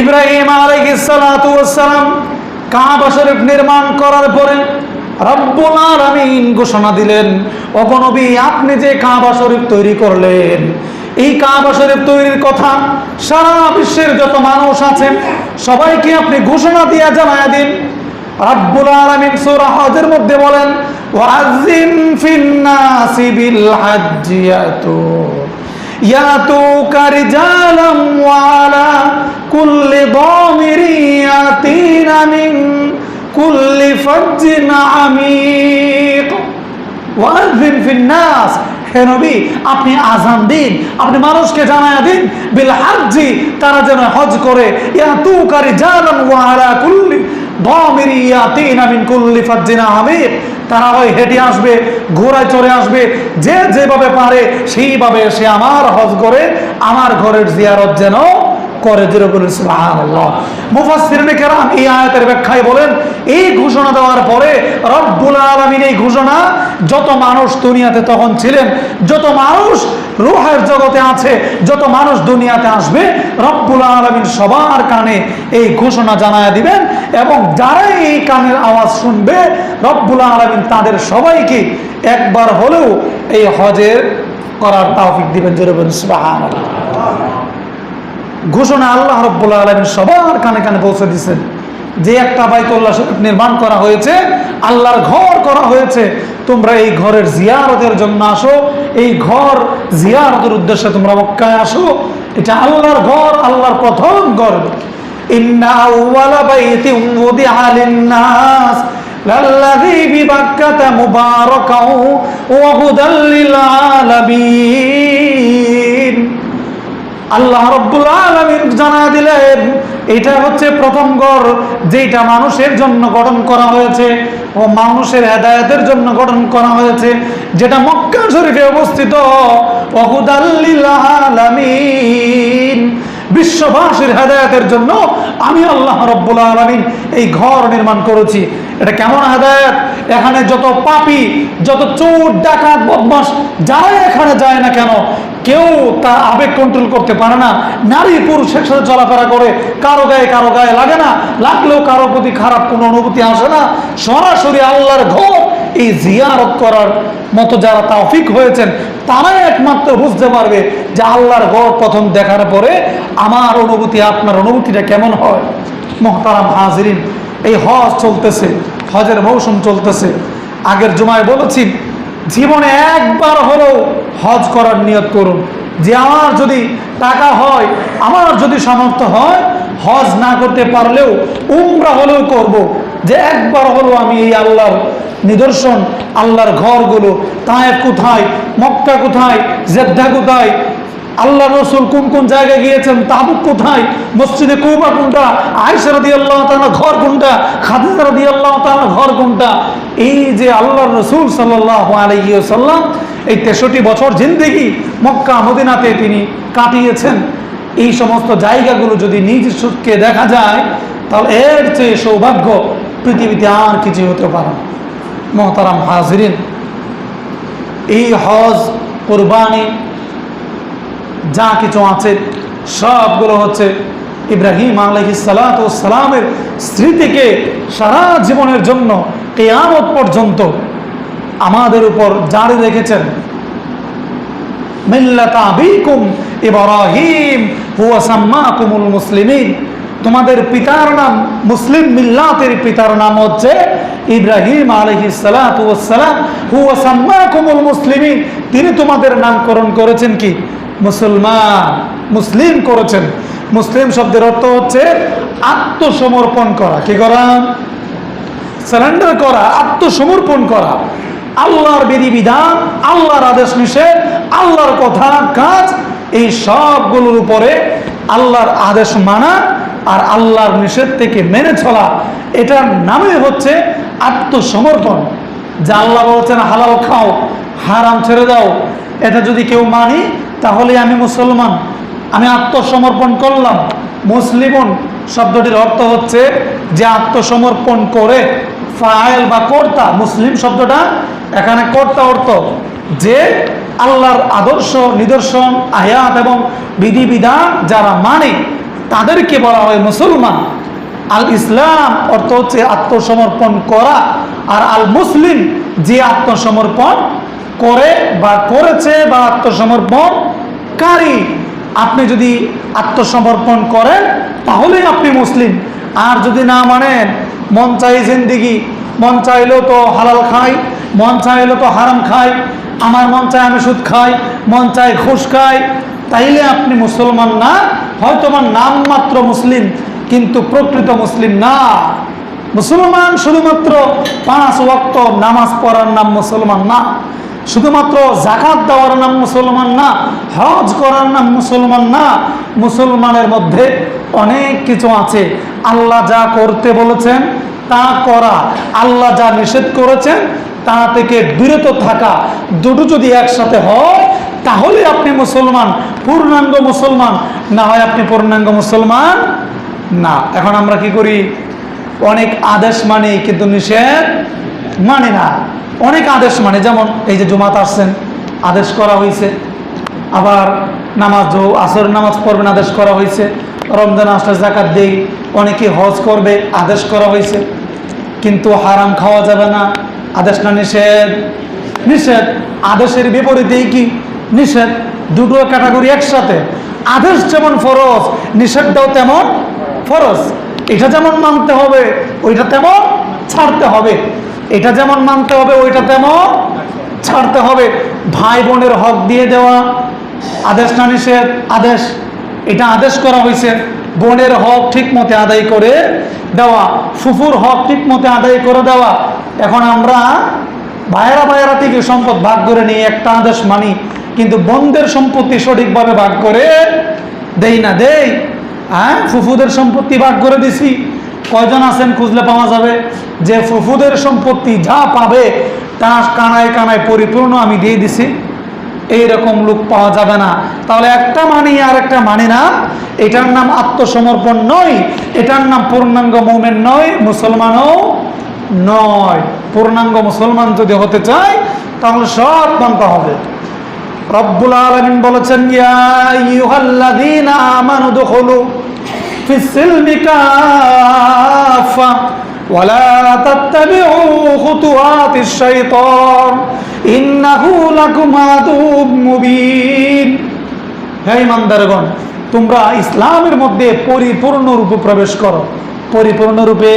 ইব্রাহিম আলাইহিসসালাম কাবা শরীফ নির্মাণ করার পরে রব্বুল ঘোষণা দিলেন অগনবী আপনি যে কাবা শরীফ তৈরি করলেন, এই কাবা শরীফ তৈরির কথা সারা বিশ্বের যত মানুষ আছেন সবাইকে আপনি ঘোষণা দিয়ে জানায় দিন। রব্বুল আলামিন সূরা হজের মধ্যে বলেন ওয়াজিন ফিন্নাসি বিল হাজ্জি ইয়াতু, ইয়াতুকা রিজালাম ওয়া নবী, আপনি আজান দিন, আপনি মানুষকে দিন, বিল হাজ্জি, তারা যেন হজ করে। তারা হেঁটে আসবে, ঘোড়ায় চড়ে আসবে, যে যেভাবে পারে, সেইভাবে সে আমার হজ করে, আমার ঘরের জিয়ারত যেন করে যেরকম এই আয়াতের ব্যাখ্যায় বলেন, এই ঘোষণা দেওয়ার পরে রব্বুল আলামিন এই ঘোষণা, যত মানুষ দুনিয়াতে তখন ছিলেন, যত মানুষ রুহের জগতে আছে, যত মানুষ দুনিয়াতে আসবে, রব্বুল আলামিন সবার কানে এই ঘোষণা জানায় দিবেন এবং যারাই এই কানের আওয়াজ শুনবে, রব্বুল আলামিন তাদের সবাইকে একবার হলেও এই হজের করার তৌফিক দিবেন যেরকম সুবহানাল্লাহ। ঘোষণা আল্লাহ রব্বুল আলমী সবার কানে কানে পৌঁছে দিচ্ছেন যে একটা বাইতুল্লাহ শরীফ নির্মাণ করা হয়েছে, আল্লাহর ঘর করা হয়েছে, তোমরা এই ঘরের জিয়ারতের জন্য আসো, এই ঘর জিয়ারতের উদ্দেশ্যে তোমরা মক্কায় আসো, এটা আল্লাহর ঘর, আল্লাহর প্রথম ঘর। ইন্না আল্লাহ রব্বুল আলমিন জানা দিলেন, এটা হচ্ছে প্রথম গড় যেটা মানুষের জন্য গঠন করা হয়েছে ও মানুষের হেদায়তের জন্য গঠন করা হয়েছে, যেটা মক্কা শরীফে অবস্থিত। বিশ্ববাসীর হেদায়তের জন্য আমি আল্লাহ রব্বুল আলমিন এই ঘর নির্মাণ করেছি। এটা কেমন হেদায়ত? এখানে যত পাপি, যত চোর, ডাকাত বদমাস যারা এখানে যায় না কেন কেউ তার আবেগ কন্ট্রোল করতে পারে না। নারী পুরুষ একসাথে চলাফেরা করে, কারও গায়ে কারও গায়ে লাগে না। লাগলেও কারও প্রতি খারাপ কোনো অনুভূতি আসে না। সরাসরি আল্লাহর ঘর এই জিয়ারত করার মতো যারা তাওফিক হয়েছেন, তারাই একমাত্র বুঝতে পারবে যে আল্লাহর ঘর প্রথম দেখার পরে আমার অনুভূতি, আপনার অনুভূতিটা কেমন হয়। মহতারাম হাজরিন, এই হজ চলতেছে, হজের মৌসুম চলতেছে। আগের জুমায় বলেছি জীবনে একবার হলেও হজ করার নিয়ত করুন যে আমার যদি টাকা হয়, আমার যদি সামর্থ্য হয়, হজ না করতে পারলেও উমরা হলেও করব। যে একবার হলেও আমি এই আল্লাহর নিদর্শন, আল্লাহর ঘরগুলো তায়েব কোথায়, মক্কা কোথায়, জেদ্দা কোথায় আল্লাহ রসুল কোন কোন জায়গায় গিয়েছেন? তাবুক কোথায়? মসজিদে কৌবা কোনটা? আয়সা রদি আল্লাহ তালা ঘর কোনটা? খাদিজা দিয়ে আল্লাহ তালা ঘর কোনটা? এই যে আল্লাহ রসুল সাল্লাহ আলাইসাল্লাম এই তেষট্টি বছর জিন্দেগি মক্কা, মদিনাতে তিনি কাটিয়েছেন। এই সমস্ত জায়গাগুলো যদি নিজ চোখকে দেখা যায়, তাহলে এর চেয়ে সৌভাগ্য পৃথিবীতে আর কিছু হতে পারে না। মহতারাম হাজরিন, এই হজ কোরবানি যা কিছু আছে, সবগুলো হচ্ছে ইব্রাহিম আলহিসালামের স্মৃতিকে সারা জীবনের জন্য কেয়ামত পর্যন্ত আমাদের উপর জারি রেখেছেন। মিল্লাতা আবিকুম ইব্রাহিম, হুয়া মুসলিমিন। তোমাদের পিতার নাম মুসলিম মিল্লাতের পিতার নাম হচ্ছে ইব্রাহিম আলহিসালাম হুয়া সাম্মাকুমুল মুসলিমিন। তিনি তোমাদের নামকরণ করেছেন কি? মুসলমান, মুসলিম করেছেন। মুসলিম শব্দের অর্থ হচ্ছে আত্মসমর্পণ করা। কি করা? সারেন্ডার করা, আত্মসমর্পণ করা। আল্লাহর বিধিবিধান, আল্লাহর আদেশ নিষেধ, আল্লাহর কথা, কাজ, এই সবগুলোর উপরে আল্লাহর আদেশ মানা আর আল্লাহর নিষেধ থেকে মেনে চলা। এটার নামে হচ্ছে আত্মসমর্পণ। যা আল্লাহ বলছেন, হালাল খাও, হারাম ছেড়ে দাও। এটা যদি কেউ মানি তাহলে আমি মুসলমান। আমি আত্মসমর্পণ করলাম। মুসলিমন শব্দটির অর্থ হচ্ছে যে আত্মসমর্পণ করে ফাইল বা কর্তা, মুসলিম শব্দটা, এখানে কর্তা অর্থ যে আল্লাহর আদর্শ, নিদর্শন, আয়াত এবং বিধিবিধান যারা মানে তাদেরকে বলা হয় মুসলমান। আল ইসলাম অর্থ হচ্ছে আত্মসমর্পণ করা, আর আল মুসলিম যে আত্মসমর্পণ করে বা করেছে বা আত্মসমর্পণকারী আপনি যদি আত্মসমর্পণ করেন, তাহলেই আপনি মুসলিম। আর যদি না মানেন, মন চাই জিন্দিগি, মন চাইলেও তো হালাল খাই, মন চাইলেও তো হারাম খাই, আমার মন চায় আমি সুদ খাই, মন চায় ঘুষ খাই, তাইলে আপনি মুসলমান না, হয়তো আমার নাম মাত্র মুসলিম, কিন্তু প্রকৃত মুসলিম না। মুসলমান শুধুমাত্র পাঁচ ওয়াক্ত নামাজ পড়ার নাম মুসলমান না। শুধুমাত্র জাকাত দেওয়ার নাম মুসলমান না, হজ করার নাম মুসলমান না, মুসলমানের মধ্যে অনেক কিছু আছে। আল্লাহ যা করতে বলেছেন, তা করা। আল্লাহ যা নিষেধ করেছেন, তা থেকে বিরত থাকা। দুটো যদি একসাথে হয়, তাহলে আপনি মুসলমান, পূর্ণাঙ্গ মুসলমান। না হয় আপনি পূর্ণাঙ্গ মুসলমান না। এখন আমরা কি করি? অনেক আদেশ মানি, কিন্তু নিষেধ মানে না। অনেক আদেশ মানে যেমন এই যে জুমাত আসছেন, আদেশ করা হয়েছে আবার নামাজ আসর নামাজ পড়বেন আদেশ করা হয়েছে রমজান আসলে জাকাত দেই, অনেকে হজ করবে, আদেশ করা হয়েছে কিন্তু হারাম খাওয়া যাবে না। আদেশ না নিষেধ? নিষেধ। আদেশের বিপরীতেই কি? নিষেধ। দুটো ক্যাটাগরি একসাথে। আদেশ যেমন ফরজ, নিষেধটাও তেমন ফরজ। এটা যেমন মানতে হবে, ওইটা তেমন ছাড়তে হবে। এটা যেমন মানতে হবে, ওইটা তেমন ছাড়তে হবে। ভাই বোনের হক দিয়ে দেওয়া, আদেশ না নিষেধ, আদেশ। এটা আদেশ করা হয়েছে। বোনের হক ঠিক মতে আদায় করে দেওয়া, ফুফুর হক ঠিক মতে আদায় করে দেওয়া। এখন আমরা ভাইয়েরা ভাইয়েরা থেকে সম্পদ ভাগ করে নিয়ে একটা আদেশ মানি, কিন্তু বোনদের সম্পত্তি সঠিকভাবে ভাগ করে দেই না, দেই। হ্যাঁ ফুফুদের সম্পত্তি ভাগ করে দিছি। কয়জন আছেন খুঁজলে পাওয়া যাবে? যে ফুফুদের সম্পত্তি যা পাবে, তা কানায় কানায় পরিপূর্ণ আমি দিয়ে দিছি। এইরকম লোক পাওয়া যাবে না। তাহলে একটা মানি আর একটা মানি না। এটার নাম আত্মসমর্পণ নয়। এটার নাম পূর্ণাঙ্গ মোমেন নয়, মুসলমানও নয়। পূর্ণাঙ্গ মুসলমান যদি হতে চায়, তাহলে সব মানতে হবে। রব্বুল আলামিন বলেছেন, ইয়া আইয়ুহাল্লাযীনা আমানু দুখুলু ফিস সিলমি কাফা ولا تتبعوا خطوات الشيطان إنه لكم عدو مبين হে ইমানদারগণ তোমরা ইসলামের মধ্যে পরিপূর্ণ রূপে প্রবেশ করো পরিপূর্ণ রূপে